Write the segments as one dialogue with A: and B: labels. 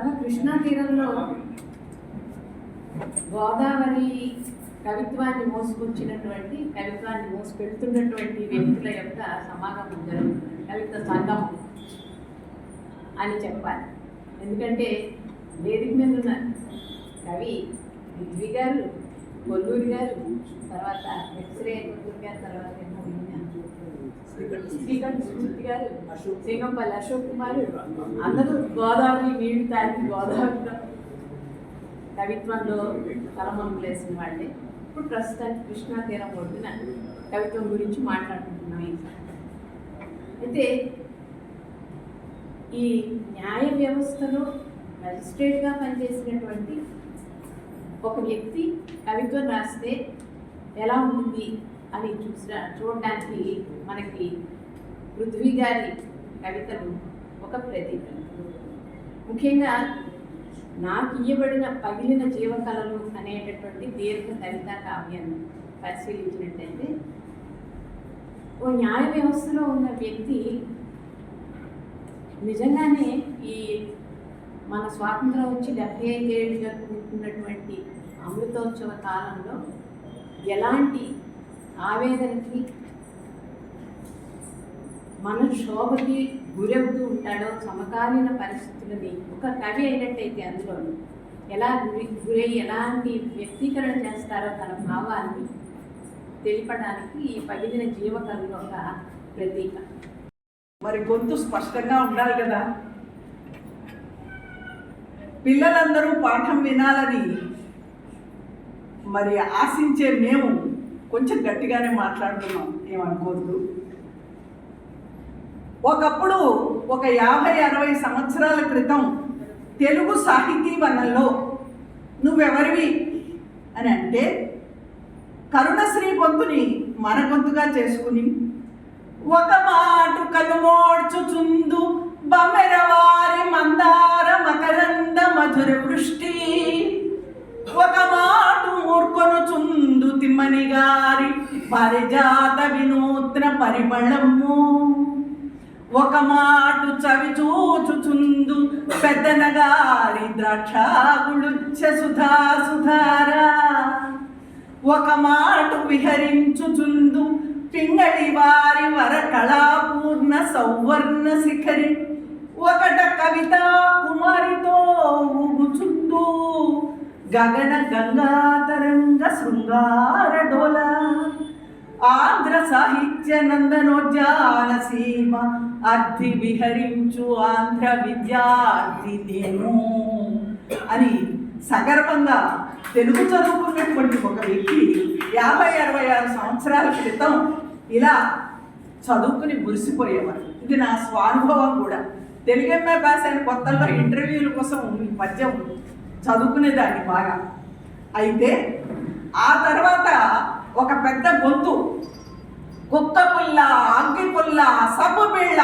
A: సభ కృష్ణా తీరంలో గోదావరి కవిత్వాన్ని మోసుకొచ్చినటువంటి కవిత్వాన్ని మోసుకెళ్తున్నటువంటి వ్యక్తుల యొక్క సమాగమం జరుగుతుంది. కవిత్వ సంఘం అని చెప్పాలి. ఎందుకంటే వేదిక మీద ఉన్న కవి పృథ్వీ గారు కొల్లూరి గారు తర్వాత ఎక్స్రే కొల్లూరి గారు తర్వాత శ్రీకాంత్ స్ఫూర్తి గారు సింగంపల్లి అశోక్ కుమార్ అందరూ గోదావరి నీళ్ళు తాగి గోదావరిలో కవిత్వంలో తలమొనులు వేసిన వాళ్ళే. ఇప్పుడు ప్రస్తుతానికి కృష్ణా తీరం ఒడ్డున కవిత్వం గురించి మాట్లాడుకుంటున్నాం అయితే ఈ న్యాయ వ్యవస్థలో మెజిస్ట్రేట్గా పనిచేసినటువంటి ఒక వ్యక్తి కవిత్వం రాస్తే ఎలా ఉంటుంది? అని చూసిన చూడడానికి మనకి పృథ్వీ గారి కవితలు ఒక ప్రతీక ముఖ్యంగా నాకు ఇయ్యబడిన పగిలిన జీవకళలు అనేటటువంటి దీర్ఘ కవితా కావ్యాన్ని పరిశీలించినట్టయితే ఓ న్యాయ వ్యవస్థలో ఉన్న వ్యక్తి నిజంగానే ఈ మన స్వాతంత్రం వచ్చి డెబ్బై ఐదేళ్ళు జరుపుకుంటున్నటువంటి అమృతోత్సవ కాలంలో ఎలాంటి ఆవేదనకి మన శోభకి గురవుతూ ఉంటాడో సమకాలీన పరిస్థితులని ఒక కవి అయినట్టయితే అందులోను. ఎలా గురి గురై ఎలాంటి వ్యక్తీకరణ చేస్తారో తన భావాన్ని తెలిపడానికి ఈ పగిలిన జీవకళలో ఒక ప్రతీక.
B: మరి గొంతు స్పష్టంగా ఉండాలి కదా? పిల్లలందరూ పాఠం వినాలని మరి ఆశించే మేము కొంచెం గట్టిగానే మాట్లాడుతున్నాం. ఏమనుకోవద్దు. ఒకప్పుడు ఒక యాభై అరవై సంవత్సరాల క్రితం తెలుగు సాహితీ వనంలో నువ్వెవరివి అని అంటే కరుణశ్రీ గొంతుని మన గొంతుగా చేసుకుని ఒక మాటు కనుమోడ్చుచుందు బమెరవారి మందార మకరంద మధుర వృష్టి. ఒక మాట మూర్కొనుచుందు గారి పరిజాత వినూత్న పరిమళము. ఒక మాటు చవి చూచుచుందు పెద్దన గారి ద్రాక్షాగుళుచ్చ సుధా సుధారా. ఒక మాట విహరించుచుందు పింగళి వారి వర కళాపూర్ణ సౌవర్ణ శిఖరి. ఒకట కవిత కుమారితో ఊగుచుందు గగన గంగాతరంగ శృంగార డోల ఆంధ్ర సాహిత్య నందనోద్యాన సీమ అర్థి విహరించు ఆంధ్ర విద్యార్థి నేను అని సగర్వంగా తెలుగు చదువుకున్నటువంటి ఒక వ్యక్తి యాభై అరవై ఆరు సంవత్సరాల క్రితం ఇలా చదువుకుని మురిసిపోయేవారు ఇది నా స్వానుభవం కూడా. తెలుగు ఎంఏ పాస్ అయిన కొత్తల్లో ఇంటర్వ్యూల కోసం ఈ పద్యం చదువుకునేదాన్ని బాగా. అయితే ఆ తర్వాత ఒక పెద్ద గొంతు. కుక్క పుల్ల అంకి పుల్ల సబ్బు బిళ్ళ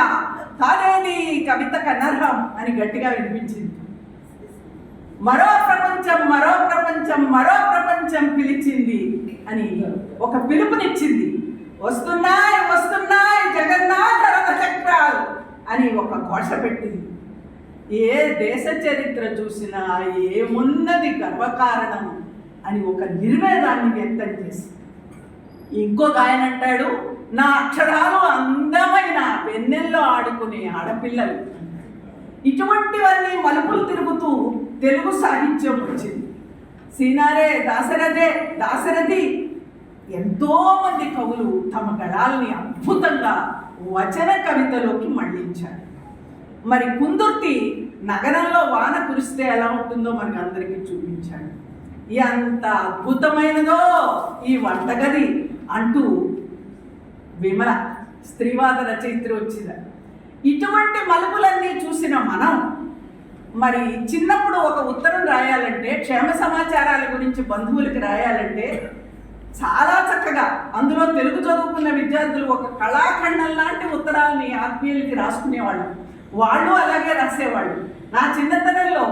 B: తానేని కవిత కనర్హం అని గట్టిగా వినిపించింది. మరో ప్రపంచం మరో ప్రపంచం మరో ప్రపంచం పిలిచింది అని ఒక పిలుపునిచ్చింది. వస్తున్నాయి వస్తున్నాయి జగన్నాథ రథ చక్రాలు అని ఒక ఘోష పెట్టింది. ఏ దేశ చరిత్ర చూసినా ఏమున్నది గర్వకారణం అని ఒక నిర్వేదాన్ని వ్యక్తం చేసి ఇంకొక ఆయన అంటాడు నా అక్షరాలు అందమైన వెన్నెల్లో ఆడుకునే ఆడపిల్లలు. ఇటువంటివన్నీ మలుపులు తిరుగుతూ తెలుగు సాహిత్యం వచ్చింది. సీనారే దాశరథే దాశరథి ఎంతోమంది కవులు తమ గళాల్ని అద్భుతంగా వచన కవితలోకి మళ్ళించారు. మరి కుందుర్తి నగరంలో వాన కురిస్తే ఎలా ఉంటుందో మనకు అందరికీ చూపించాడు. ఎంత అద్భుతమైనదో ఈ వంటగది అంటూ విమల స్త్రీవాద రచయిత్రి వచ్చింది. ఇటువంటి మలుపులన్నీ చూసిన మనం మరి చిన్నప్పుడు ఒక ఉత్తరం రాయాలంటే క్షేమ సమాచారాల గురించి బంధువులకి రాయాలంటే చాలా చక్కగా అందులో తెలుగు చదువుకున్న విద్యార్థులు ఒక కళాఖండం లాంటి ఉత్తరాలని ఆత్మీయులకి రాసుకునేవాళ్ళం. వాళ్ళు అలాగే రాసేవాళ్ళు. నా చిన్నతనంలో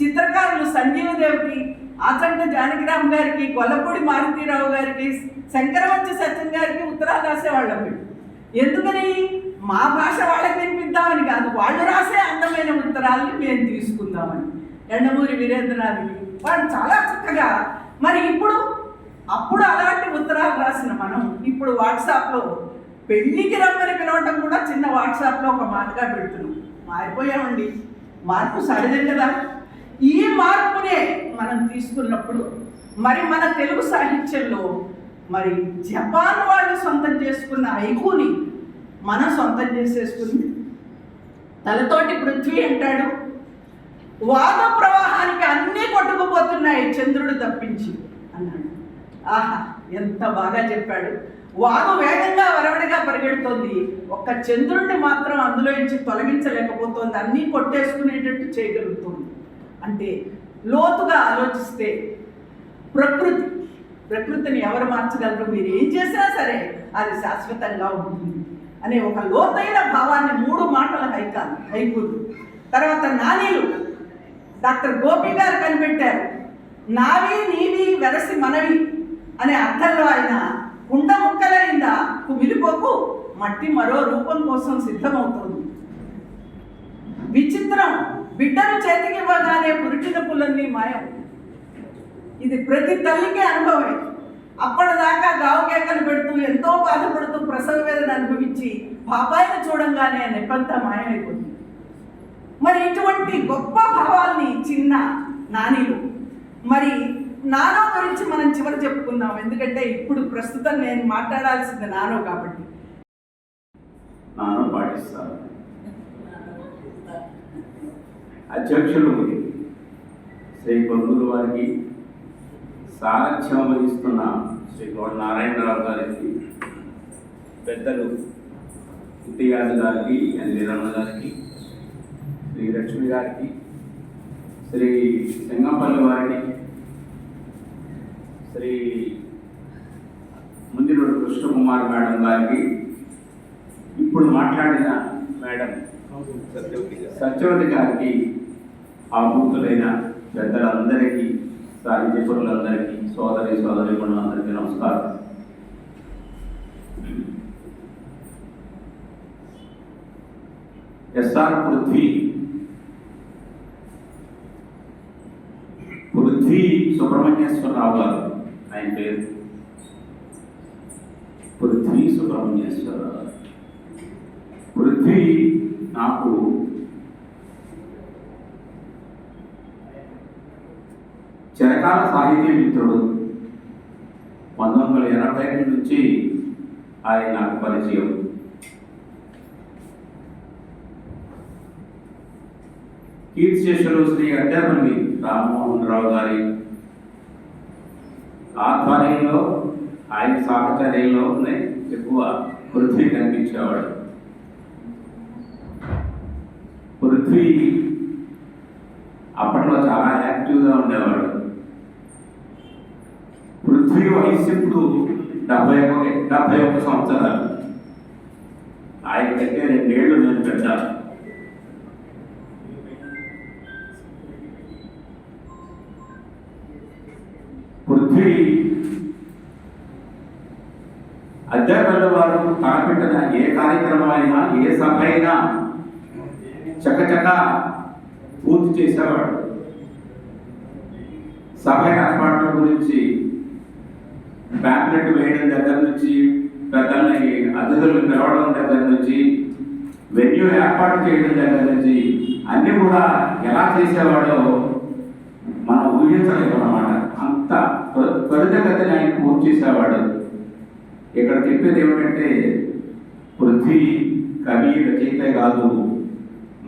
B: చిత్రకారులు సంజీవదేవికి ఆచంట జానకిరామ్ గారికి గొల్లపూడి మారుతీరావు గారికి శంకరవంశ సత్యం గారికి ఉత్తరాలు రాసేవాళ్ళం వీళ్ళు ఎందుకని? మా భాష వాళ్ళకి వినిపిద్దామని కాదు వాళ్ళు రాసే అందమైన ఉత్తరాలని మేము తీసుకుందామని. ఎండమూరి వీరేంద్రనాథ్కి వాళ్ళు చాలా చక్కగా మరి ఇప్పుడు అప్పుడు అలాంటి ఉత్తరాలు రాసిన మనం ఇప్పుడు వాట్సాప్లో పెళ్ళికి రమ్మని పిలవటం కూడా చిన్న వాట్సాప్లో ఒక మాటగా పెడుతున్నాం. మారిపోయామండి. మార్పు సహజం కదా. ఈ మార్పునే మనం తీసుకున్నప్పుడు మరి మన తెలుగు సాహిత్యంలో మరి జపాన్ వాళ్ళు సొంతం చేసుకున్న ఐకుని మనం సొంతం చేసేసుకుంది తలతోటి పృథ్వీ అంటాడు. వాద ప్రవాహానికి అన్నీ కొట్టుకుపోతున్నాయి చంద్రుడు తప్పించి అన్నాడు. ఆహా ఎంత బాగా చెప్పాడు. వాగు వేగంగా వరవడిగా పరిగెడుతోంది. ఒక్క చంద్రుడిని మాత్రం అందులో నుంచి తొలగించలేకపోతోంది. అన్నీ కొట్టేసుకునేటట్టు చేయగలుగుతుంది. అంటే లోతుగా ఆలోచిస్తే ప్రకృతి ప్రకృతిని ఎవరు మార్చగలరు? మీరు ఏం చేసినా సరే అది శాశ్వతంగా ఉంటుంది. అనే ఒక లోతైన భావాన్ని మూడు మాటల హైకాలు హైకులు తర్వాత నానీలు. డాక్టర్ గోపి గారు కనిపెట్టారు. నావి నీవి వెరసి మనవి అనే అర్థంలో ఆయన కుండ ముక్కలైందా కుమిలిపోకు మట్టి మరో రూపం కోసం సిద్ధమవుతుంది. విచిత్రం బిడ్డను చేతికివ్వగానే పురిటిన పుల్లన్నీ మాయం. ఇది ప్రతి తల్లికి అనుభవమే. అప్పటిదాకా గావు కేకలు పెడుతూ ఎంతో బాధపడుతూ ప్రసవ వేదన అనుభవించి పాపాయిని చూడంగానే నిబంధ మాయమైపోతుంది. మరి ఇటువంటి గొప్ప భావాల్ని చిన్న నానిలు మరి నానో గురించి మనం చివరి చెప్పుకుందాం. ఎందుకంటే ఇప్పుడు ప్రస్తుతం నేను మాట్లాడాల్సింది నానో కాబట్టి.
C: నానో పాటిస్తాను. అధ్యక్షులు శ్రీ కొల్లూరు వారికి సారథ్యం వహిస్తున్న శ్రీ గౌడ నారాయణరావు గారికి పెద్దలు ఇంతియాజ్ గారికి ఎన్ వీరమ్మ గారికి శ్రీ లక్ష్మి గారికి శ్రీ సింగంపల్లి వారికి శ్రీ ముందినూరు కృష్ణకుమార్ మేడం గారికి ఇప్పుడు మాట్లాడిన మేడం సత్యవతి గారికి ఆభూతులైన పెద్దలందరికీ సాహిత్యపురులందరికీ సోదరి సోదరి అందరికీ నమస్కారం. ఎస్ఆర్ పృథ్వీ. పృథ్వీ సుబ్రహ్మణ్యేశ్వరరావు గారు. ఆయన పేరు పృథ్వీ సుబ్రహ్మణ్యేశ్వర పృథ్వీ నాకు చిరకాల సాహితీ మిత్రుడు. పంతొమ్మిది వందల ఎనభై ఐదు నుంచి ఆయన నాకు పరిచయం. కీర్తిశేషులు శ్రీ అడ్డపల్లి రామ్మోహన్ రావు గారి ఆధ్వర్యంలో ఆయన సాహచర్యంలోనే ఎక్కువ పృథ్వీ కనిపించేవాడు. పృథ్వీ అప్పట్లో చాలా యాక్టివ్గా ఉండేవాడు. పృథ్వీ వయసు ఇప్పుడు డెబ్బై ఒక డెబ్బై ఒక సంవత్సరాలు. ఆయన కంటే రెండేళ్ళు నేను పెట్టాను పృథ్వీ అధ్యాపకుల వారు తలపెట్టిన ఏ కార్యక్రమం అయినా ఏ సభ అయినా చకచక పూర్తి చేసేవాడు. సభ ఏర్పాట్ల గురించి ప్యాంప్లెట్ వేయడం దగ్గర నుంచి పెద్దల్ని అతిథులను పిలవడం దగ్గర నుంచి వెన్యూ ఏర్పాటు చేయడం దగ్గర నుంచి అన్నీ కూడా ఎలా చేసేవాడో మనం ఊహించలేము అన్నమాట త్వరితగతిని ఆయన పూర్తి చేసేవాడు. ఇక్కడ చెప్పేది ఏమిటంటే పృథ్వీ కవి రచయితే కాదు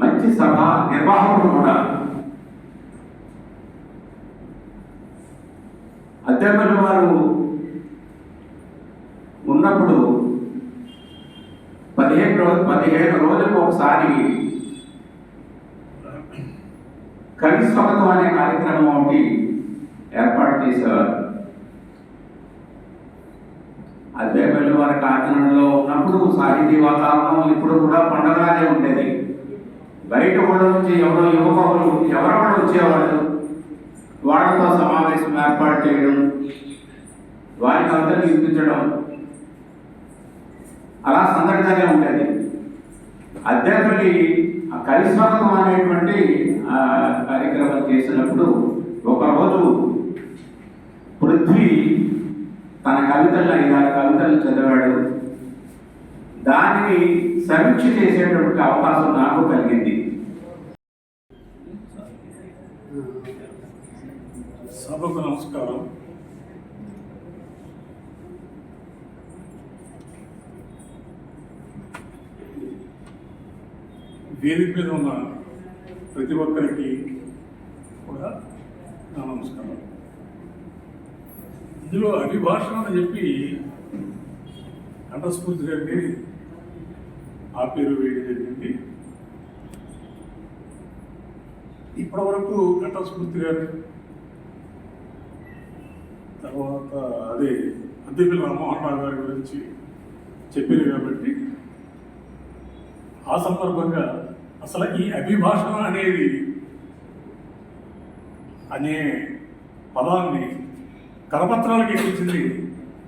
C: మంచి సభ నిర్వాహకుడు కూడా. అధ్యాపకులు వారు ఉన్నప్పుడు పదిహేను రోజు పదిహేను రోజులకు ఒకసారి కవి స్వగతం అనే కార్యక్రమం ఒకటి ఏర్పాటు చేసేవారు అద్దెపల్లి ఉన్నప్పుడు సాహితీ వాతావరణం ఇప్పుడు కూడా పండగలాగే ఉండేది. బయట ఊళ్ళ నుంచి ఎవరో యువకులు ఎవరెవరు వచ్చేవాళ్ళు? వాళ్ళతో సమావేశం ఏర్పాటు చేయడం వారికి అందరినీ ఇప్పించడం అలా సందడిగానే ఉండేది. అద్దెపల్లి ఆ కలిస్వాగతం అనేటువంటి ఆ, కార్యక్రమం చేసినప్పుడు ఒకరోజు పృథ్వీ తన కవితలు ఐదారు కవితలు చదివాడు. దానిని సమీక్ష చేసేటటువంటి అవకాశం నాకు కలిగింది.
D: సభకు నమస్కారం. వేదిక మీద ఉన్న ప్రతి ఒక్కరికి కూడా నా నమస్కారం. ఇందులో అభిభాషణ అని చెప్పి కంఠస్ఫూర్తి గారిని ఆ పేరు వేయడం జరిగింది. ఇప్పటివరకు కంఠస్ఫూర్తి గారు తర్వాత అదే అద్దెపల్లి రామ్మోహన్ రావు గారి గురించి చెప్పారు కాబట్టి ఆ సందర్భంగా అసలు ఈ అభిభాషణ అనేది అనే పదాన్ని కరపత్రాలకు ఎక్కించింది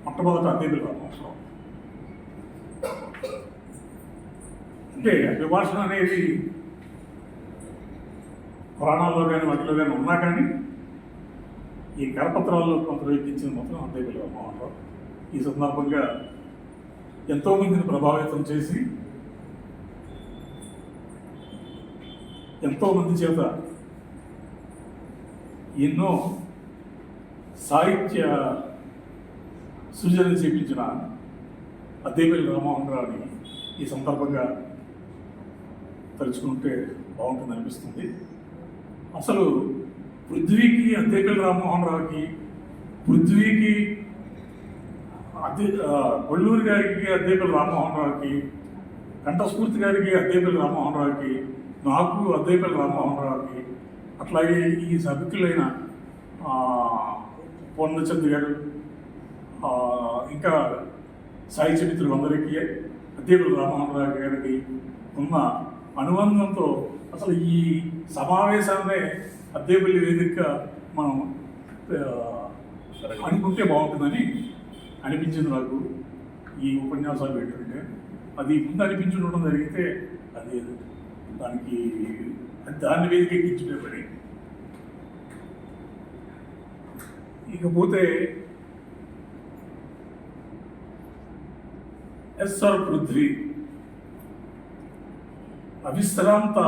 D: మొట్టమొదట అద్దెపల్లి రామ్మోహన్ రావు అంటే అభిభాషణ అనేది పురాణాల్లో కానీ వాటిలో కానీ ఉన్నా కానీ ఈ కరపత్రాల్లో కొంత ఎక్కించిన మాత్రం అంతే రామ్మోహన్ రావు ఈ సందర్భంగా ఎంతోమందిని ప్రభావితం చేసి ఎంతోమంది చేత ఎన్నో సాహిత్య సృజన చేపించిన అద్దేపల్లి రామ్మోహన్ రావుని ఈ సందర్భంగా తలుచుకుంటే బాగుంటుంది అనిపిస్తుంది అసలు పృథ్వీకి అద్దేపల్లి రామ్మోహన్ రావుకి పృథ్వీకి అద్దె ఆ, కొల్లూరు గారికి అద్దేపల్లి రామ్మోహన్ రావుకి కంఠస్ఫూర్తి గారికి అద్దేపల్లి రామ్మోహన్ రావుకి నాకు అద్దేపల్లి రామ్మోహన్ రావుకి అట్లాగే ఈ సభికులైన పొన్నచంద్ గారు ఇంకా సాహిత్య మిత్రులందరికీ అద్దేపల్లి రామ్మోహన్ రావు గారికి ఉన్న అనుబంధంతో అసలు ఈ సమావేశాన్నే అద్దేపల్లి వేదికగా మనం అనుకుంటే బాగుంటుందని అనిపించింది నాకు. ఈ ఉపన్యాసాలు ఏంటంటే అది ముందు అనిపించి ఉండడం జరిగితే అది దానికి దాని దాన్ని వేదిక ఎక్కించుకునే పని ఇకపోతే ఎస్ఆర్ పృథ్వీ అవిశ్రాంత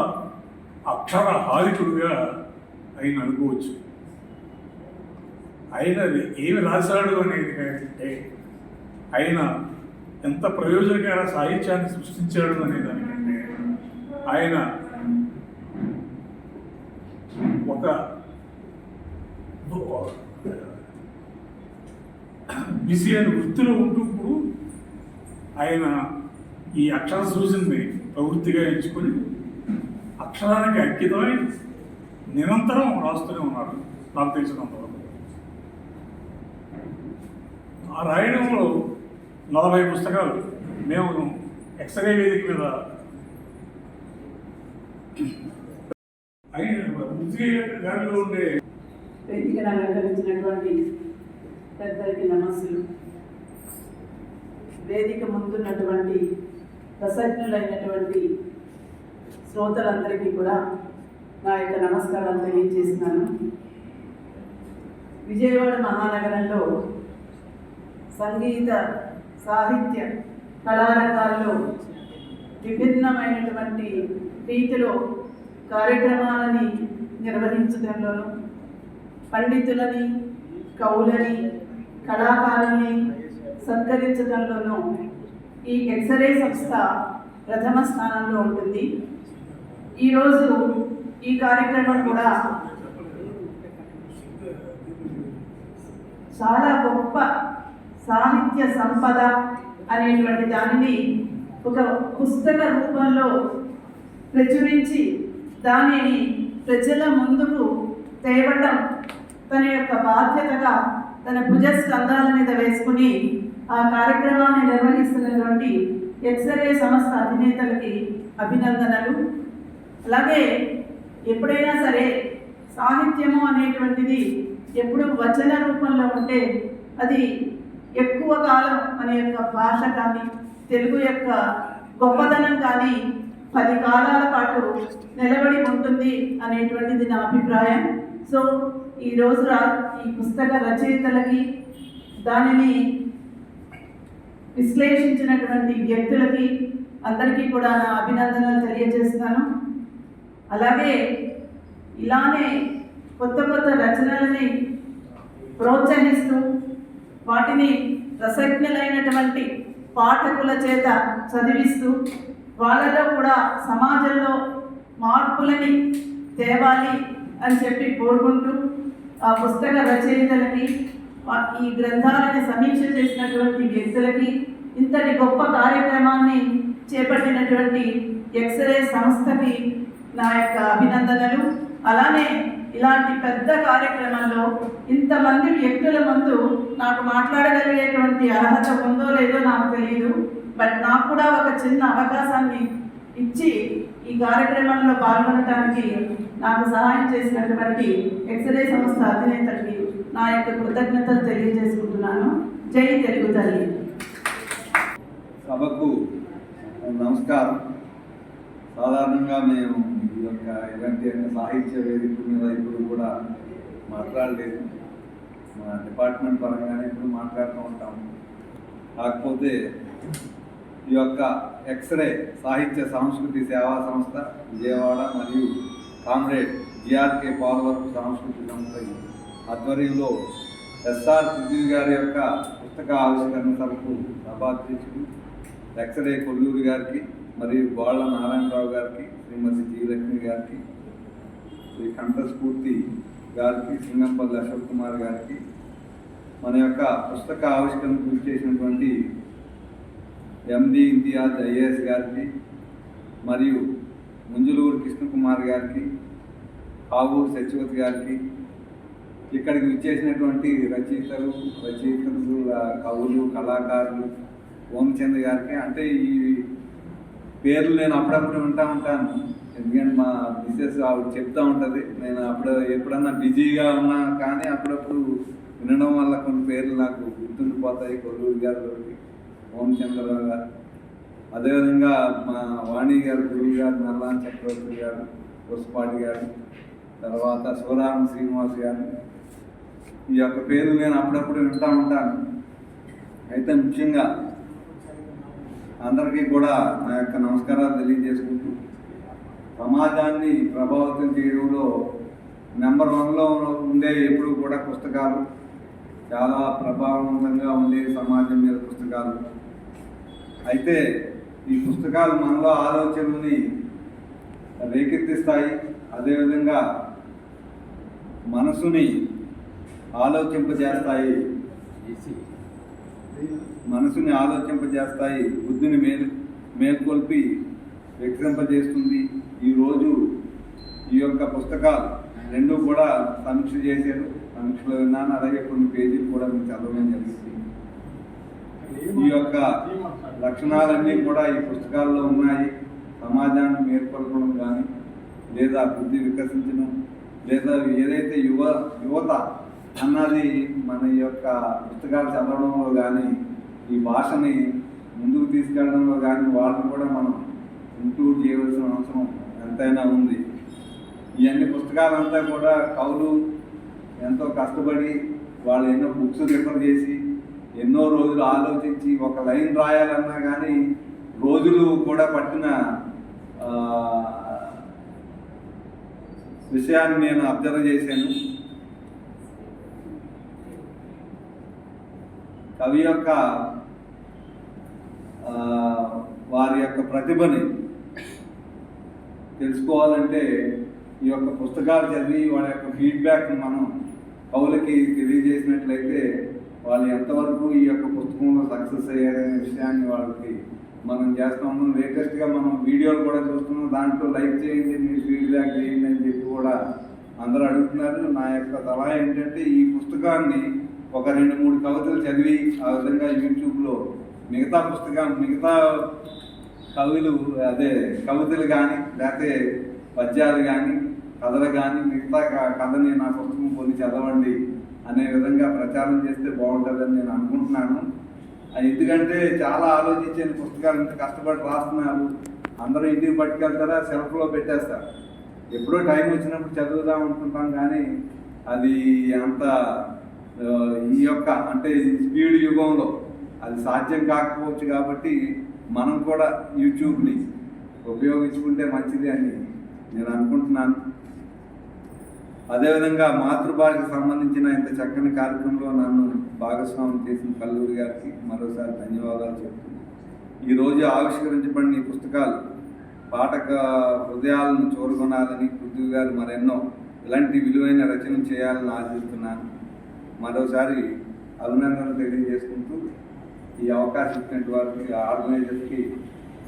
D: అక్షర హారికుడుగా ఆయన అనుకోవచ్చు. ఆయన ఏమి రాశాడు అనేది అంటే ఆయన ఎంత ప్రయోజనకర సాహిత్యాన్ని సృష్టించాడు అనే దానికంటే ఆయన ఒక బిజీ అయిన వృత్తిలో ఉంటూ ఆయన ఈ అక్షర సూచనని ప్రవృత్తిగా ఎంచుకొని అక్షరానికి అంకితమై నిరంతరం రాస్తూనే ఉన్నాడు నాకు తెలిసినంతవరకు. ఆ రాయడంలో నలభై పుస్తకాలు మేము ఎక్స్రే వేదిక మీద ఆయన గారిలో ఉండే
B: వేదికను అలంకరించినటువంటి పెద్దలకి నమస్సులు. వేదిక ముందున్నటువంటి ప్రసజ్ఞులైనటువంటి శ్రోతలందరికీ కూడా నా యొక్క నమస్కారాలు తెలియజేస్తున్నాను. విజయవాడ మహానగరంలో సంగీత సాహిత్య కళారంగాల్లో విభిన్నమైనటువంటి రీతిలో కార్యక్రమాలని నిర్వహించడంలోనూ పండితులని కవులని కళాకారుల్ని సత్కరించడంలోనూ ఈ ఎక్సరే సంస్థ ప్రథమ స్థానంలో ఉంటుంది. ఈరోజు ఈ కార్యక్రమం కూడా చాలా గొప్ప సాహిత్య సంపద అనేటువంటి దానిని ఒక పుస్తక రూపంలో ప్రచురించి దానిని ప్రజల ముందుకు తేవటం తన యొక్క బాధ్యతగా తన భుజ స్కంధాల మీద వేసుకుని ఆ కార్యక్రమాన్ని నిర్వహిస్తున్నటువంటి ఎక్స్రే సంస్థ అధినేతలకి అభినందనలు. అలాగే ఎప్పుడైనా సరే సాహిత్యము అనేటువంటిది ఎప్పుడు వచన రూపంలో ఉంటే అది ఎక్కువ కాలం మన యొక్క భాష కానీ తెలుగు యొక్క గొప్పతనం కానీ పది కాలాల పాటు నిలబడి ఉంటుంది అనేటువంటిది నా అభిప్రాయం. సో ఈరోజు రా ఈ పుస్తక రచయితలకి దానిని విశ్లేషించినటువంటి వ్యక్తులకి అందరికీ కూడా నా అభినందనలు తెలియజేస్తాను అలాగే ఇలానే కొత్త కొత్త రచనలని ప్రోత్సహిస్తూ వాటిని రసజ్ఞులైనటువంటి పాఠకుల చేత చదివిస్తూ వాళ్ళలో కూడా సమాజంలో మార్పులని తేవాలి అని చెప్పి కోరుకుంటూ ఆ పుస్తక రచయితలకి ఈ గ్రంథాలని సమీక్ష చేసినటువంటి వ్యక్తులకి ఇంతటి గొప్ప కార్యక్రమాన్ని చేపట్టినటువంటి ఎక్స్రే సంస్థకి నా యొక్క అభినందనలు. అలానే ఇలాంటి పెద్ద కార్యక్రమంలో ఇంతమంది వ్యక్తుల ముందు నాకు మాట్లాడగలిగేటువంటి అర్హత ఉందో లేదో నాకు తెలియదు బట్ నాకు కూడా ఒక చిన్న అవకాశాన్ని ఇచ్చి ఈ కార్యక్రమంలో పాల్గొనడానికి నాకు సహాయం చేసినటువంటి ఎక్స్రే సంస్థ అధినేతకి నా యొక్క కృతజ్ఞతలు తెలియజేసుకుంటున్నాను. జై తెలుగు తల్లి.
E: సభకు నమస్కారం. సాధారణంగా మేము ఈ యొక్క ఇలాంటి యొక్క సాహిత్య వేదిక మీద ఇప్పుడు కూడా మాట్లాడలేదు. మా డిపార్ట్మెంట్ పరంగానే ఇప్పుడు మాట్లాడుతూ ఉంటాము. కాకపోతే ఈ యొక్క ఎక్స్రే సాహిత్య సాంస్కృతిక సేవా సంస్థ విజయవాడ మరియు కామ్రేడ్ జిఆర్కే పాలవర్ సాంస్కృతిక సంస్థ ఆధ్వర్యంలో ఎస్ఆర్ పృథ్వీ గారి యొక్క పుస్తక ఆవిష్కరణ సభకు సభాధ్యక్షుడు ఎక్స్రే కొల్లూరు గారికి మరియు గోళ్ళ నారాయణరావు గారికి శ్రీమతి జీలక్ష్మి గారికి శ్రీ కంఠస్ఫూర్తి గారికి సింగంపల్లి అశోక్ కుమార్ గారికి మన యొక్క పుస్తక ఆవిష్కరణ కృషి చేసినటువంటి ఎండి ఇంతియాజ్ ఐఏఎస్ గారికి మరియు ముంజులూరు కృష్ణకుమార్ గారికి కావూరు సత్యవతి గారికి ఇక్కడికి విచ్చేసినటువంటి రచయితలు రచయితలు కవులు కళాకారులు ఓంచంద్ గారికి అంటే ఈ పేర్లు నేను అప్పుడప్పుడు వింటూ ఉంటాను. ఎందుకంటే మా మిస్సెస్ ఆవిడ చెప్తూ ఉంటుంది నేను అప్పుడు ఎప్పుడన్నా బిజీగా ఉన్నా కానీ అప్పుడప్పుడు వినడం వల్ల కొన్ని పేర్లు నాకు గుర్తుండిపోతాయి కొల్లూరు గారు ఓంచంద్రరావు గారు. అదేవిధంగా మా వాణి గారు గురువు గారు నల్లాన్ చక్రవర్తి గారు పుష్పాటి గారు తర్వాత శివరామ శ్రీనివాస్ గారు. ఈ యొక్క పేరు నేను అప్పుడప్పుడు వింటూ ఉంటాను. అయితే ముఖ్యంగా అందరికీ కూడా నా యొక్క నమస్కారాలు తెలియజేసుకుంటూ సమాజాన్ని ప్రభావితం చేయడంలో నెంబర్ వన్లో ఉండే ఎప్పుడు కూడా పుస్తకాలు చాలా ప్రభావవంతంగా ఉండే సమాజం మీద పుస్తకాలు. అయితే ఈ పుస్తకాలు మనలో ఆలోచనల్ని రేకెత్తిస్తాయి. అదేవిధంగా మనసుని ఆలోచింపజేస్తాయి. మనసుని ఆలోచింపజేస్తాయి. బుద్ధిని మేలు మేల్కొల్పి వికసింపజేస్తుంది ఈరోజు ఈ యొక్క పుస్తకాలు రెండు కూడా సమీక్ష చేశారు. సమీక్షలో విన్నాను. అలాగే కొన్ని పేజీలు కూడా మీకు చదవడం జరిగింది. ఈ యొక్క లక్షణాలన్నీ కూడా ఈ పుస్తకాల్లో ఉన్నాయి. సమాజాన్ని మేల్కొల్పడం కానీ లేదా బుద్ధి వికసించడం లేదా ఏదైతే యువ యువత అన్నది మన యొక్క పుస్తకాలు చదవడంలో కానీ ఈ భాషని ముందుకు తీసుకెళ్ళడంలో కానీ వాళ్ళని కూడా మనం ఇంక్లూడ్ చేయవలసిన అవసరం ఎంతైనా ఉంది. ఇవన్నీ పుస్తకాలంతా కూడా కవులు ఎంతో కష్టపడి వాళ్ళు ఎన్నో బుక్స్ రిఫర్ చేసి ఎన్నో రోజులు ఆలోచించి ఒక లైన్ రాయాలన్నా కానీ రోజులు కూడా పట్టిన విషయాన్ని నేను అబ్జర్వ్ చేశాను. కవి యొక్క వారి యొక్క ప్రతిభని తెలుసుకోవాలంటే ఈ యొక్క పుస్తకాలు చదివి వాళ్ళ యొక్క ఫీడ్బ్యాక్ని మనం కవులకి తెలియజేసినట్లయితే వాళ్ళు ఎంతవరకు ఈ యొక్క పుస్తకంలో సక్సెస్ అయ్యారనే విషయాన్ని వాళ్ళకి మనం చేస్తా ఉన్నాం. లేటెస్ట్గా మనం వీడియోలు కూడా చూస్తున్నాం. దాంట్లో లైక్ చేయండి మీరు ఫీడ్బ్యాక్ చేయండి అని చెప్పి కూడా అందరూ అడుగుతున్నారు. నా యొక్క సలహా ఏంటంటే ఈ పుస్తకాన్ని ఒక రెండు మూడు కవితలు చదివి ఆ విధంగా యూట్యూబ్లో మిగతా పుస్తకం మిగతా కవులు అదే కవితలు కానీ లేకపోతే పద్యాలు కానీ కథలు కానీ మిగతా క- కథని నా పుస్తకం కొన్ని చదవండి. అనే విధంగా ప్రచారం చేస్తే బాగుంటుందని నేను అనుకుంటున్నాను. ఎందుకంటే చాలా ఆలోచించే పుస్తకాలు ఇంత కష్టపడి రాస్తున్నారు. అందరూ ఇంటికి పట్టుకెళ్తారా? సెల్ఫ్లో పెట్టేస్తారు. ఎప్పుడో టైం వచ్చినప్పుడు చదువుదాం అనుకుంటాం కానీ అది అంత ఈ యొక్క అంటే స్పీడ్ యుగంలో అది సాధ్యం కాకపోవచ్చు కాబట్టి మనం కూడా యూట్యూబ్ని ఉపయోగించుకుంటే మంచిది అని నేను అనుకుంటున్నాను. అదేవిధంగా మాతృభాషకు సంబంధించిన ఇంత చక్కని కార్యక్రమంలో నన్ను భాగస్వామ్యం చేసిన కల్లూరి గారికి మరోసారి ధన్యవాదాలు చెప్తున్నాను. ఈరోజు ఆవిష్కరించబడిన ఈ పుస్తకాలు పాఠక హృదయాలను చూరుకొనాలని పృథ్వీ గారు మరెన్నో ఇలాంటి విలువైన రచనలు చేయాలని ఆశిస్తున్నాను. మరోసారి అభినందనలు తెలియజేసుకుంటూ ఈ అవకాశం ఇచ్చినటువంటి వారికి ఆర్గనైజర్స్కి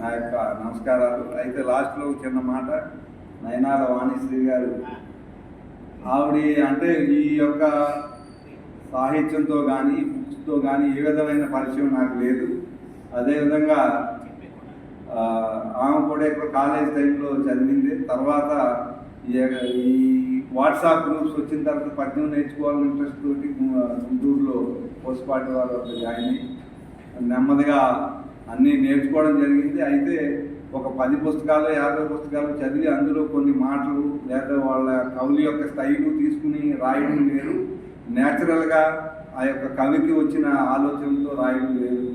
E: నా యొక్క నమస్కారాలు. అయితే లాస్ట్లో చిన్న మాట నయనాల వాణిశ్రీ గారు ఆవిడ అంటే ఈ యొక్క సాహిత్యంతో కానీ బుక్స్తో కానీ ఏ విధమైన పరిచయం నాకు లేదు. అదేవిధంగా ఆమె కూడా ఇప్పుడు కాలేజ్ టైంలో చదివింది. తర్వాత ఈ- ఈ వాట్సాప్ గ్రూప్స్ వచ్చిన తర్వాత పద్యం నేర్చుకోవాలని ఇంట్రెస్ట్ తోటి గుంటూరులో పోస్ట్ పార్టీ వారు జాయిన్ అయ్యి నెమ్మదిగా అన్నీ నేర్చుకోవడం జరిగింది. అయితే ఒక పది పుస్తకాలు యాభై పుస్తకాలు చదివి అందులో కొన్ని మాటలు లేదా వాళ్ళ కవుల యొక్క స్టైలు తీసుకుని రాయడం వేరు న్యాచురల్గా ఆ యొక్క కవికి వచ్చిన ఆలోచనతో రాయడం వేరు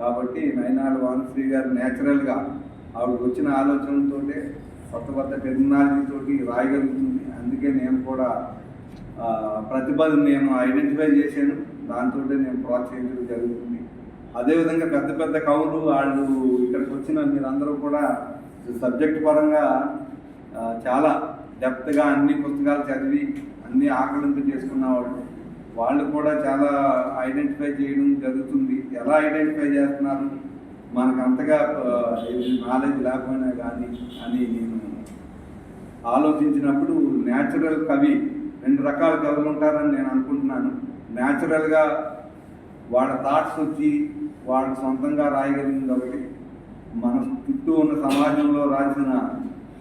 E: కాబట్టి నయనాలు వానశ్రీ గారు న్యాచురల్గా ఆవిడకి వచ్చిన ఆలోచనలతో కొత్త కొత్త టెక్నాలజీతోటి రాయగలుగుతుంది. అందుకే నేను కూడా ప్రతిభను నేను ఐడెంటిఫై చేశాను. దాంతో నేను ప్రోత్సహించడం జరుగుతుంది. అదేవిధంగా పెద్ద పెద్ద కవులు వాళ్ళు ఇక్కడికి వచ్చిన మీరందరూ కూడా సబ్జెక్ట్ పరంగా చాలా డెప్త్గా అన్ని పుస్తకాలు చదివి అన్ని ఆకలింపు చేసుకున్న వాళ్ళు. వాళ్ళు కూడా చాలా ఐడెంటిఫై చేయడం జరుగుతుంది. ఎలా ఐడెంటిఫై చేస్తున్నారు? మనకు అంతగా నాలెడ్జ్ లేకపోయినా కానీ అని నేను ఆలోచించినప్పుడు న్యాచురల్ కవి రెండు రకాల కవులు ఉంటారని నేను అనుకుంటున్నాను. న్యాచురల్గా వాళ్ళ థాట్స్ వచ్చి వాళ్ళకి సొంతంగా రాయగలిగింది ఒకటి మన చుట్టూ ఉన్న సమాజంలో రాసిన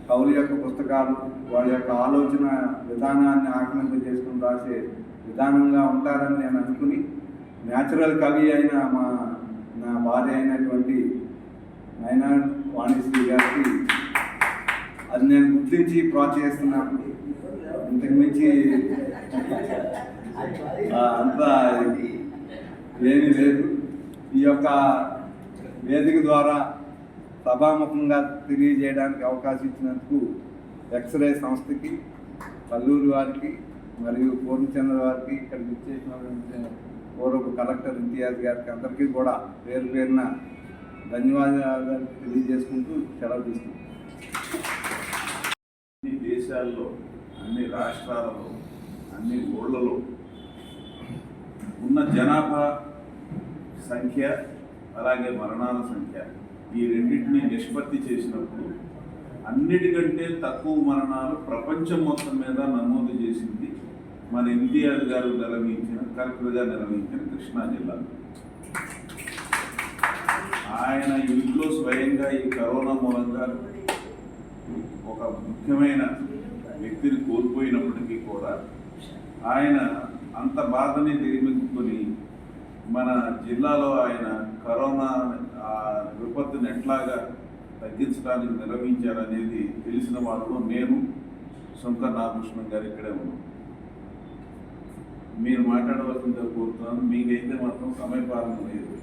E: కవుల యొక్క పుస్తకాలు వాళ్ళ యొక్క ఆలోచన విధానాన్ని ఆకలింప చేసుకుని రాసే విధానంగా ఉంటారని నేను అనుకుని న్యాచురల్ కవి అయిన మా నా భార్య అయినటువంటి నయనా వాణిశ్రీ గారికి అది నేను గుర్తించి ప్రోత్సహిస్తున్నాను. ఇంతకు మించి అంతా ఏమీ లేదు. ఈ యొక్క వేదిక ద్వారా సభాముఖంగా తెలియజేయడానికి అవకాశం ఇచ్చినందుకు ఎక్స్రే సంస్థకి పల్లూరు వారికి మరియు పూర్ణచంద్ర వారికి ఇక్కడ విచ్చేసిన పూర్వపు కలెక్టర్ ఇంతియాజ్ గారికి అందరికీ కూడా పేరు పేరున ధన్యవాదాలు తెలియజేసుకుంటూ సెలవు తీసుకుంటాం
F: అన్ని దేశాల్లో అన్ని రాష్ట్రాలలో అన్ని ఊళ్ళలో ఉన్న జనాభా సంఖ్య అలాగే మరణాల సంఖ్య. ఈ రెండింటిని నిష్పత్తి చేసినప్పుడు అన్నిటికంటే తక్కువ మరణాలు ప్రపంచం మొత్తం మీద నమోదు చేసింది మన ఎన్టీఆర్ గారు నిర్వహించిన కలెక్టర్గా నిర్వహించిన కృష్ణా జిల్లా. ఆయన ఇంట్లో స్వయంగా ఈ కరోనా మూలంగా ఒక ముఖ్యమైన వ్యక్తిని కోల్పోయినప్పటికీ కూడా ఆయన అంత బాధని దిగమింగుకొని మన జిల్లాలో ఆయన కరోనా విపత్తుని ఎట్లాగా తగ్గించడానికి నిర్వహించారనేది తెలిసిన వాళ్ళలో నేను శంకర్ నాగకృష్ణ గారు ఇక్కడే ఉన్నాం. మీరు మాట్లాడవలసిందిగా కోరుతున్నాను. మీకైతే మాత్రం సమయపాలన లేదు.